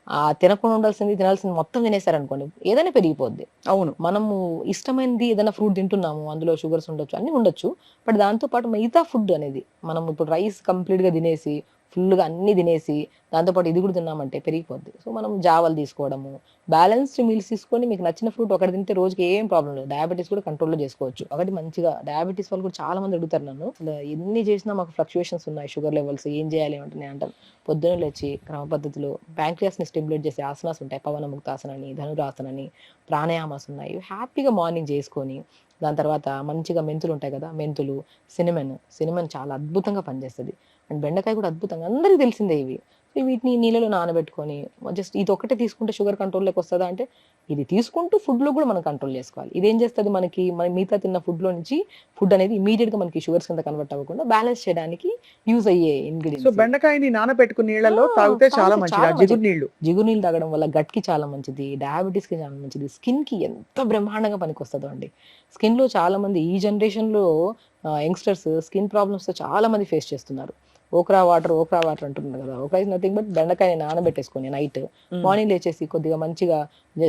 ఆ తినకుండా ఉండాల్సింది తినాల్సింది మొత్తం తినేసారనుకోండి ఏదైనా పెరిగిపోద్ది. అవును. మనము ఇష్టమైనది ఏదైనా ఫ్రూట్ తింటున్నాము అందులో షుగర్స్ ఉండొచ్చు అన్ని ఉండొచ్చు. బట్ దాంతో పాటు మిగతా ఫుడ్ అనేది మనం ఇప్పుడు రైస్ కంప్లీట్గా తినేసి ఫుల్గా అన్ని తినేసి దాంతోపాటు ఇది కూడా తిన్నామంటే పెరిగిపోద్ది. సో మనం జావలు తీసుకోవడము బ్యాలెన్స్డ్ మీల్స్ తీసుకొని మీకు నచ్చిన ఫ్రూట్ ఒకటి తింటే రోజుకి ఏం ప్రాబ్లం లేదు. డయాబెటీస్ కూడా కంట్రోల్లో చేసుకోవచ్చు. ఒకటి మంచిగా డయాబెటీస్ వాళ్ళు కూడా చాలా మంది అడుగుతారు నన్ను అసలు ఎన్ని చేసినా మాకు ఫ్లక్చుయేషన్స్ ఉన్నాయి షుగర్ లెవెల్స్ ఏం చేయాలి అంటే నేను అంటాను పొద్దున లేచి క్రమ పద్ధతిలో బ్యాంక్రియాస్ని స్టిమ్యులేట్ చేసే ఆసనాస్ ఉంటాయి. పవన ముక్తాసనని ధనురాసనని ప్రాణాయామాస్ ఉన్నాయి. హ్యాపీగా మార్నింగ్ చేసుకొని దాని తర్వాత మంచిగా మెంతులు ఉంటాయి కదా మెంతులు సినిమన్ సినిమన్ చాలా అద్భుతంగా పనిచేస్తుంది. అండ్ బెండకాయ కూడా అద్భుతంగా అందరికీ తెలిసిందే ఇవి. సో వీటిని నీళ్ళలో నానబెట్టుకొని జస్ట్ ఇది ఒకటే తీసుకుంటే షుగర్ కంట్రోల్లోకి వస్తుందా అంటే ఇది తీసుకుంటూ ఫుడ్లో కూడా మనం కంట్రోల్ చేసుకోవాలి. ఇదేం చేస్తుంది మనకి మన మిగతా తిన్న ఫుడ్లో నుంచి ఫుడ్ అనేది ఇమీడియట్గా మనకి షుగర్స్ కింద కన్వర్ట్ అవ్వకుండా బ్యాలెన్స్ చేయడానికి యూజ్ అయ్యే సో ఇంగ్రీడియంట్స్ బెండకాయని నానబెట్టుకుని నీళ్ళలో తాగితే చాలా మంచిది. జిగురు నీళ్ళు జిగురు నీళ్ళు తాగడం వల్ల gut కి చాలా మంచిది డయాబెటీస్కి చాలా మంచిది స్కిన్కి ఎంత బ్రహ్మాండంగా పనికొస్తుందో అండి. స్కిన్లో చాలా మంది ఈ జనరేషన్లో యంగ్స్టర్స్ స్కిన్ ప్రాబ్లమ్స్తో చాలా మంది ఫేస్ చేస్తున్నారు. ఓక్రా వాటర్ ఓక్రా వాటర్ అంటున్నారు కదా. ఓక్రా ఇస్ నథింగ్ బట్ బెండకాయ నానబెట్టేసుకొని నైట్. మార్నింగ్ లేచేసి కొద్దిగా మంచిగా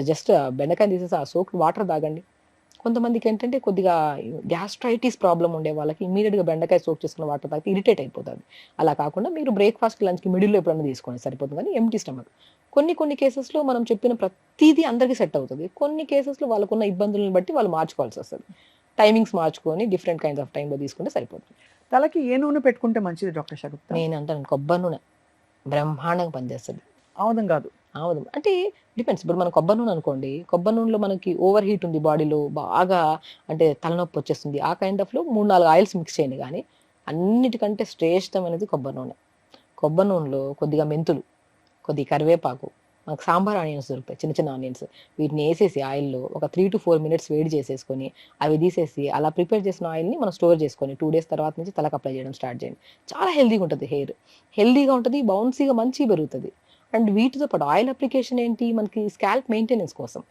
జస్ట్ బెండకాయ తీసేసి ఆ సోక్ వాటర్ తాగండి. కొంతమందికి ఏంటంటే కొద్దిగా గ్యాస్ట్రైటిస్ ప్రాబ్లం ఉండే వాళ్ళకి ఇమీడియట్గా బెండకాయ సోక్ చేసుకున్న వాటర్ తాగితే ఇరిటేట్ అయిపోతుంది. అలా కాకుండా మీరు బ్రేక్ఫాస్ట్ లంచ్కి మిడిల్లో ఎప్పుడైనా తీసుకోండి సరిపోతుంది. కానీ ఎంటీ స్టమక్ కొన్ని కొన్ని కేసెస్లో మనం చెప్పిన ప్రతిదీ అందరికీ సెట్ అవుతుంది. కొన్ని కేసెస్లో వాళ్ళకున్న ఇబ్బందులను బట్టి వాళ్ళు మార్చుకోవాల్సి వస్తుంది. టైమింగ్స్ మార్చుకొని డిఫరెంట్ కైండ్స్ ఆఫ్ టైంలో తీసుకుంటే సరిపోతుంది. తలకి ఏ నూనె పెట్టుకుంటే మంచిది డాక్టర్ షగుప్తా? నేను అంటాను కొబ్బరి నూనె. బ్రహ్మాండంగా పనిచేస్తుంది. ఆముదం కాదు. అవును అంటే డిపెండ్స్ ఇప్పుడు మన కొబ్బరి నూనె అనుకోండి కొబ్బరి నూనెలో మనకి ఓవర్ హీట్ ఉంది బాడీలో బాగా అంటే తలనొప్పి వచ్చేస్తుంది. ఆ కైండ్ ఆఫ్లో మూడు నాలుగు ఆయిల్స్ మిక్స్ చేయండి కానీ అన్నిటికంటే శ్రేష్టమైనది కొబ్బరి నూనె. కొబ్బరి నూనెలో కొద్దిగా మెంతులు కొద్దిగా కరివేపాకు మనకు సాంబార్ ఆనియన్స్ దొరుకుతాయి చిన్న చిన్న ఆనియన్స్. వీటిని వేసేసి ఆయిల్లో ఒక త్రీ టు ఫోర్ మినిట్స్ వేడి చేసేసుకొని అవి తీసేసి అలా ప్రిపేర్ చేసిన ఆయిల్ని మనం స్టోర్ చేసుకొని టూ డేస్ తర్వాత నుంచి తలకు అప్లై చేయడం స్టార్ట్ చేయండి. చాలా హెల్దీగా ఉంటుంది హెయిర్. హెల్దీగా ఉంటుంది బౌన్సీగా మంచిగా పెరుగుతుంది. అండ్ వీటితో పాటు ఆయిల్ అప్లికేషన్ ఏంటి? మనకి స్కాల్ప్ మెయింటెనెన్స్ కోసం.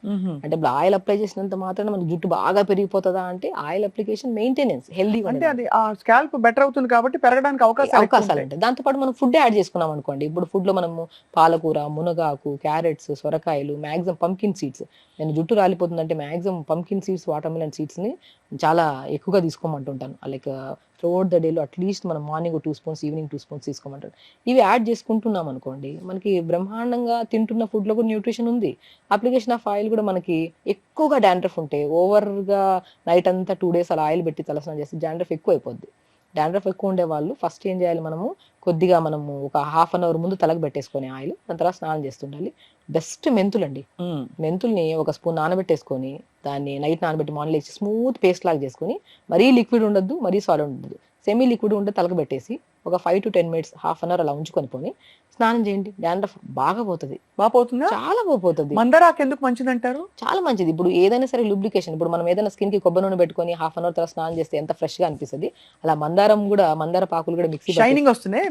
అంటే ఇప్పుడు ఆయిల్ అప్లై చేసినంత మాత్రాన మనకి జుట్టు బాగా పెరిగిపోతుందా అంటే ఆయిల్ అప్లికేషన్ మెయింటెనెన్స్ హెల్దీగా అంటే అది ఆ స్కాల్ప్ బెటర్ అవుతుంది కాబట్టి పెరగడానికి అవకాశాలు ఎక్కువ అవకాశాలు. ఉంటాయి. దాంతో పాటు మనం ఫుడ్ యాడ్ చేసుకున్నాం అనుకోండి. ఇప్పుడు ఫుడ్లో మనము పాలకూర మునగాకు క్యారెట్స్ సొరకాయలు మాక్సిమం పంకిన్ సీడ్స్ నేను జుట్టు రాలిపోతుందంటే maximum pumpkin seeds watermelon సీడ్స్ని చాలా ఎక్కువగా తీసుకోమంటుంటాను. లైక్ త్రూఅవుట్ ద డేలో అట్లీస్ట్ మనం morning two spoons evening two spoons తీసుకోమంటారు. ఇవి యాడ్ చేసుకుంటున్నాం అనుకోండి మనకి బ్రహ్మాండంగా తింటున్న ఫుడ్లో లో కూడా న్యూట్రిషన్ ఉంది. అప్లికేషన్ ఆఫ్ ఆయిల్ కూడా మనకి ఎక్కువగా డాండ్రఫ్ ఉంటే ఓవర్గా నైట్ అంతా టూ డేస్ అలా ఆయిల్ పెట్టి తలస్నానం చేస్తే డాండ్రఫ్ ఎక్కువ అయిపోద్ది డాండ్రఫ్ ఎక్కువ ఉండే వాళ్ళు ఫస్ట్ ఏం చేయాలి మనము? కొద్దిగా మనము ఒక హాఫ్ అన్ అవర్ ముందు తలకు పెట్టేసుకొని ఆయిల్ దాని తర్వాత స్నానం చేస్తుండాలి. బెస్ట్ మెంతులండి. ఉమ్. మెంతుల్ని ఒక స్పూన్ నానబెట్టేసుకొని దాన్ని నైట్ నానబెట్టి మార్నింగ్ లేచి స్మూత్ పేస్ట్ లాగా చేసుకొని మరీ లిక్విడ్ ఉండొద్దు మరీ సాలిడ్ ఉండదు సెమీ లిక్విడ్ ఉంటే తలకు పెట్టేసి ఒక five to ten minutes half an hour అలా ఉంచుకొని పోని. స్నానం చేయండి. డాండ్రఫ్ బాగా పోతుంది. బాగా పోతుందా? చాలా పోతుంది. మందరాకు ఎందుకు మంచిది అంటారు చాలా మంచిది. ఇప్పుడు ఏదైనా సరే లూబ్లికేషన్ ఇప్పుడు మనం ఏదైనా స్కిన్కి కొబ్బరి నూనె పెట్టుకొని హాఫ్ అన్ అవర్ తర్వాత స్నానం చేస్తే ఎంత ఫ్రెష్గా అనిపిస్తుంది. అలా మందారం కూడా మందార పాకులు కూడా మిక్సీ షైనింగ్ వస్తున్నాయి.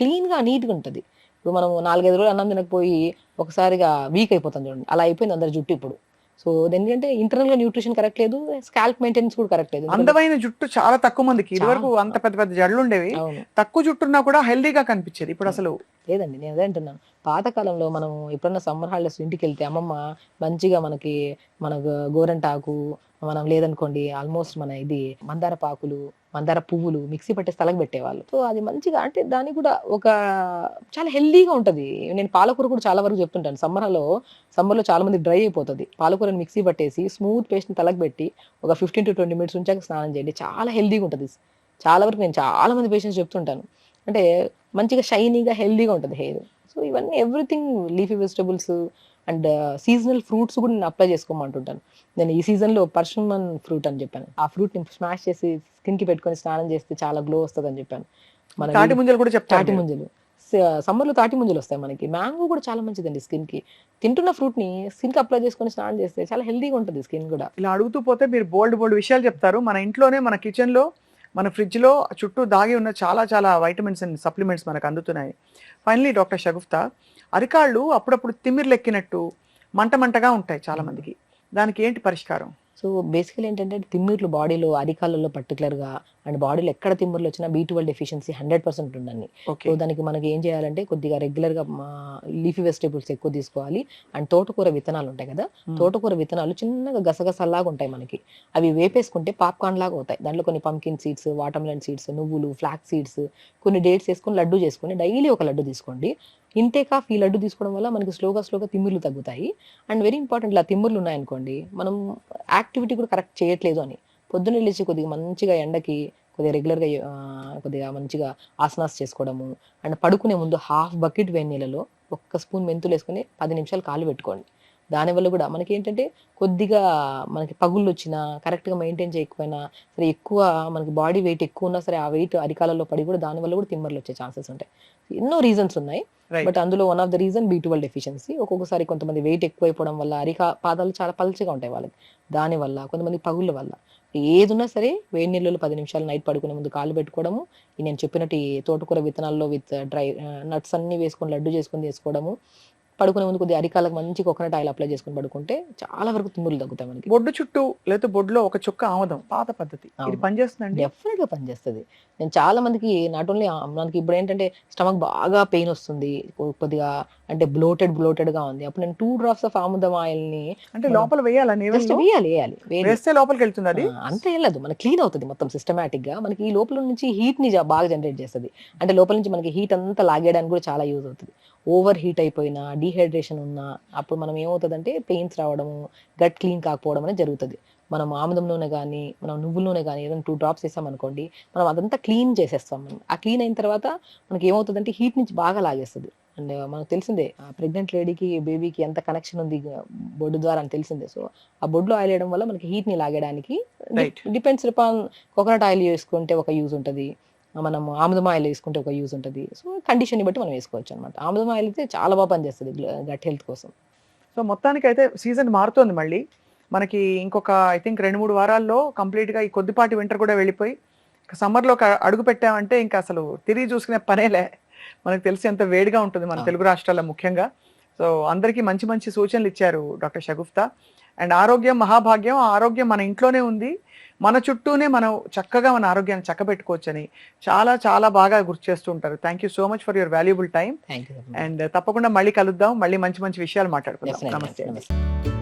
క్లీన్గా నీట్గా ఉంటది. ఇప్పుడు మనం నాలుగైదు రోజులు అన్నం తినకపోయి ఒకసారిగా వీక్ అయిపోతుంది చూడండి. అలా అయిపోయింది అందరి జుట్టు ఇప్పుడు. సో ఎందుకంటే ఇంటర్నల్గా న్యూట్రిషన్ కరెక్ట్ లేదు స్కాల్ప్ మెయింటెనెన్స్ కూడా కరెక్ట్ లేదు. అందమైన జుట్టు చాలా తక్కువ మందికి. ఇదివరకు అంత పెద్ద పెద్ద జడలు ఉండేవి తక్కువ జుట్టున్నా కూడా హెల్దీగా కనిపించేది. ఇప్పుడు అసలు లేదండి నేను అదే అంటున్నాను. పాతకాలంలో మనం ఎప్పుడన్నా సమ్మర్ హాలిడేస్ ఇంటికి వెళ్తే అమ్మమ్మ మంచిగా మనకి మన గోరంటాకు మనం లేదనుకోండి ఆల్మోస్ట్ మన ఇది మందార పాకులు మందార పువ్వులు మిక్సీ పట్టేసి స్థలం పెట్టేవాళ్ళు. సో అది మంచిగా అంటే దానికి కూడా ఒక చాలా హెల్దీగా ఉంటది. నేను పాలకూర కూడా చాలా వరకు చెప్తుంటాను. సమ్మర్లో సమ్మర్లో చాలా మంది డ్రై అయిపోతుంది. పాలకూరని మిక్సీ పట్టేసి స్మూత్ పేస్ట్ని తలకు పెట్టి ఒక ఫిఫ్టీన్ టు ట్వంటీ మినిట్స్ ఉంచాక స్నానం చేయండి. చాలా హెల్దీగా ఉంటుంది. చాలా వరకు నేను చాలా మంది పేషెంట్స్ చెప్తుంటాను. అంటే మంచిగా షైనీగా హెల్దీగా ఉంటుంది హెయిర్ సో ఇవన్నీ everything leafy vegetables and seasonal fruits కూడా నేను అప్లై చేసుకోమంటుంటాను. నేను ఈ సీజన్లో పర్షమన్ ఫ్రూట్ అని చెప్పాను. ఆ ఫ్రూట్ని స్మాష్ చేసి స్కిన్కి పెట్టుకొని స్నానం చేస్తే చాలా గ్లో వస్తుంది అని చెప్పాను. మన తాటి ముంజలు కూడా చెప్తారు తాటి. ముంజలు. సమ్మర్లో తాటి ముంజలు వస్తాయి మనకి. మ్యాంగో కూడా చాలా మంచిదండి స్కిన్కి. తింటున్న ఫ్రూట్ని స్కిన్కి అప్లై చేసుకొని స్నానం చేస్తే చాలా హెల్దీగా ఉంటుంది స్కిన్ కూడా. ఇలా అడుగుతూ పోతే మీరు బోల్డ్ బోల్డ్ విషయాలు చెప్తారు. మన ఇంట్లోనే మన కిచెన్లో మన ఫ్రిడ్జ్లో చుట్టూ దాగి ఉన్న చాలా చాలా వైటమిన్స్ అండ్ సప్లిమెంట్స్ మనకు అందుతున్నాయి. ఫైనలీ డాక్టర్ షగుఫ్తా అరికాళ్ళు అప్పుడప్పుడు తిమ్మిర్లు ఎక్కినట్టు మంట మంటగా ఉంటాయి చాలామందికి. దానికి ఏంటి పరిష్కారం? సో బేసికల్ ఏంటంటే తిమ్మిర్లు బాడీలో అరికాళ్ళలో particular గా అండ్ బాడీలో ఎక్కడ తిమ్మిర్లు వచ్చినా B twelve deficiency hundred percent ఉండండి సో దానికి మనకి ఏం చేయాలంటే కొద్దిగా రెగ్యులర్గా లీఫీ వెజిటేబుల్స్ ఎక్కువ తీసుకోవాలి. అండ్ తోటకూర విత్తనాలు ఉంటాయి కదా Hmm. తోటకూర విత్తనాలు చిన్నగా గసగసల్లాగా ఉంటాయి మనకి. అవి వేపేసుకుంటే పాప్కార్న్ లాగా అవుతాయి. దాంట్లో కొన్ని పంకిన్ సీడ్స్ వాటర్మెలన్ సీడ్స్ నువ్వులు ఫ్లాక్ సీడ్స్ కొన్ని డేట్స్ వేసుకొని లడ్డు చేసుకొని డైలీ ఒక లడ్డు తీసుకోండి. ఇంతేకా ఈ లడ్డు తీసుకోవడం వల్ల మనకి స్లోగా స్లోగా తిమ్మిర్లు తగ్గుతాయి. అండ్ వెరీ ఇంపార్టెంట్ ఇలా తిమ్మిర్లు ఉన్నాయనుకోండి మనం యాక్టివిటీ కూడా కరెక్ట్ చేయట్లేదు అని. పొద్దున్న లేచి కొద్దిగా మంచిగా ఎండకి కొద్దిగా రెగ్యులర్గా కొద్దిగా మంచిగా ఆసనాస్ చేసుకోవడము. అండ్ పడుకునే ముందు హాఫ్ బకెట్ వేడి నీళ్ళలో ఒక్క స్పూన్ మెంతులు వేసుకొని పది నిమిషాలు కాలు పెట్టుకోండి. దానివల్ల కూడా మనకి ఏంటంటే కొద్దిగా మనకి పగుళ్ళు వచ్చినా కరెక్ట్గా మెయింటైన్ చేయకపోయినా సరే ఎక్కువ మనకి బాడీ వెయిట్ ఎక్కువ ఉన్నా సరే ఆ వెయిట్ అరికాలలో పడి కూడా దానివల్ల కూడా తిమ్మర్లు వచ్చే ఛాన్సెస్ ఉంటాయి. ఎన్నో రీజన్స్ ఉన్నాయి. బట్ అందులో one of the reason B twelve deficiency ఒక్కొక్కసారి కొంతమంది వెయిట్ ఎక్కువైపోవడం వల్ల అరికా పాదాలు చాలా పల్చగా ఉంటాయి వాళ్ళకి. దానివల్ల కొంతమంది పగుళ్ళ వల్ల. ఏది ఉన్నా సరే వేడి నీళ్ళలో పది నిమిషాలు నైట్ పడుకునే ముందు కాలు పెట్టుకోవడము నేను చెప్పినట్టు ఈ తోటకూర విత్తనాల్లో విత్ డ్రై నట్స్ అన్ని వేసుకొని లడ్డు చేసుకొని తీసుకోవడము పడుకునే ముందు కొద్దిగా అరికాలకు మంచి కోకోనట్ ఆయిల్ అప్లై చేసుకుని పడుకుంటే చాలా వరకు తుమ్ములు తగ్గుతాయి మనకి. బొడ్డు చుట్టూ లేకపోతే బొడ్డులో ఒక చుక్క ఆముదం పాత పద్ధతి. ఇది. పనిచేస్తుందండి డెఫినెట్గా పనిచేస్తుంది నేను చాలా మందికి నాట్ ఓన్లీ మనకి ఇప్పుడు ఏంటంటే స్టమక్ బాగా పెయిన్ వస్తుంది కొద్దిగా అంటే బ్లోటెడ్ బ్లోటెడ్గా ఉంది. అప్పుడు నేను టూ డ్రాప్స్ ఆఫ్ ఆముదం ఆయిల్ని అంటే లోపల వేయాలా వేయాలి వేయాలి. వేస్తే లోపలికి వెళ్తుంది అది? అంత వెళ్ళదు మనకి క్లీన్ అవుతుంది మొత్తం సిస్టమేటిక్గా. మనకి ఈ లోపల నుంచి హీట్ని బాగా జనరేట్ చేస్తుంది. అంటే లోపల నుంచి మనకి హీట్ అంతా లాగేయడానికి కూడా చాలా యూజ్ అవుతుంది. ఓవర్ హీట్ అయిపోయినా డీహైడ్రేషన్ ఉన్నా అప్పుడు మనం ఏమవుతుందంటే పెయిన్స్ రావడము గట్ క్లీన్ కాకపోవడం అనేది జరుగుతుంది. మనం ఆముదం నూనె కానీ మనం నువ్వుల నూనె కానీ ఏదైనా టూ డ్రాప్స్ వేసాం అనుకోండి మనం అదంతా క్లీన్ చేసేస్తాం. మనం ఆ క్లీన్ అయిన తర్వాత మనకి ఏమవుతుందంటే హీట్ నుంచి బాగా లాగేస్తుంది. అండ్ మనకు తెలిసిందే ప్రెగ్నెంట్ లేడీకి బేబీకి ఎంత కనెక్షన్ ఉంది బొడ్డు ద్వారా అని తెలిసిందే. సో ఆ బొడ్లో ఆయిల్ వేయడం వల్ల మనకి హీట్ని లాగడానికి. డిపెండ్స్ అపాన్ కోకోనట్ ఆయిల్ వేసుకుంటే ఒక యూజ్ ఉంటుంది. మనం ఆముదం ఆయిల్ వేసుకుంటే ఒక యూజ్ ఉంటుంది. సో కండిషన్ బట్టి మనం వేసుకోవచ్చు అనమాట ఆముదం ఆయిల్ అయితే చాలా బాగా పనిచేస్తుంది గట్ హెల్త్ కోసం. సో మొత్తానికి అయితే సీజన్ మారుతోంది మళ్ళీ. మనకి ఇంకొక ఐ థింక్ రెండు మూడు వారాల్లో complete గా ఈ కొద్దిపాటి వింటర్ కూడా వెళ్ళిపోయి సమ్మర్లో ఒక అడుగు పెట్టామంటే ఇంకా అసలు తిరిగి చూసుకునే పనేలే మనకు తెలిసి ఎంత వేడిగా ఉంటుంది మన. తెలుగు రాష్ట్రాల్లో ముఖ్యంగా. సో అందరికీ మంచి మంచి సూచనలు ఇచ్చారు డాక్టర్ షగుఫ్తా. అండ్ ఆరోగ్యం మహాభాగ్యం ఆరోగ్యం మన ఇంట్లోనే ఉంది. మన చుట్టూనే మనం చక్కగా మన ఆరోగ్యాన్ని చక్కబెట్టుకోవచ్చని చాలా చాలా బాగా గుర్తు చేస్తూ ఉంటారు thank you so much for your valuable time and తప్పకుండా మళ్ళీ కలుద్దాం. మళ్ళీ మంచి మంచి విషయాలు మాట్లాడుకుందాం. నమస్తే.